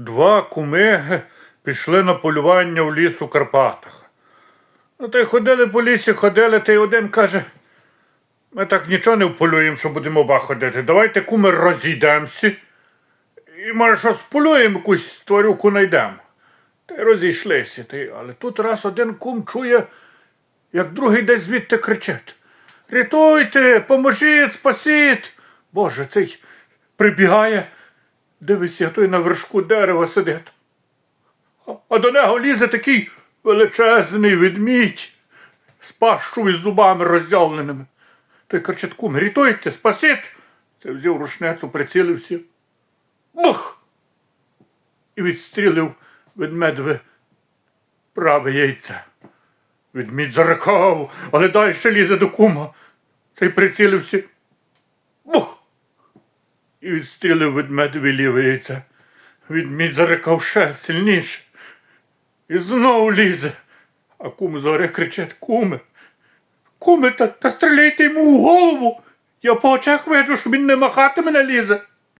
Два куми пішли на полювання в ліс у Карпатах. Ну, та й ходили по лісі, ходили, та й один каже. Ми так нічого не вполюємо, що будемо оба ходити. Давайте, куми, розійдемося. І може щось полюємо, якусь тварюку знайдемо. Та й розійшлися. Та але тут раз один кум чує, як другий десь звідти кричить. Рятуйте, поможіть, спасіть. Боже, цей прибігає, дивись, той на вершку дерева сидить. А- до нього лізе такий величезний ведмідь з пащою з зубами роздявленими. Той кричить, кум, рятуйте, спасіть. Це взяв рушницю, прицілився. Бух! І відстрілив ведмедове праве яйце. Ведмідь зарикав, але далі лізе до кума. Цей прицілився. Бух! І відстрілив ведмедові ліве яйце. Ведмідь зарикав ще сильніше. І знову лізе. А кум зоря кричить, куме. Куме, та, та стріляйте йому в голову. Я по очах виджу, що він не махати мене лізе.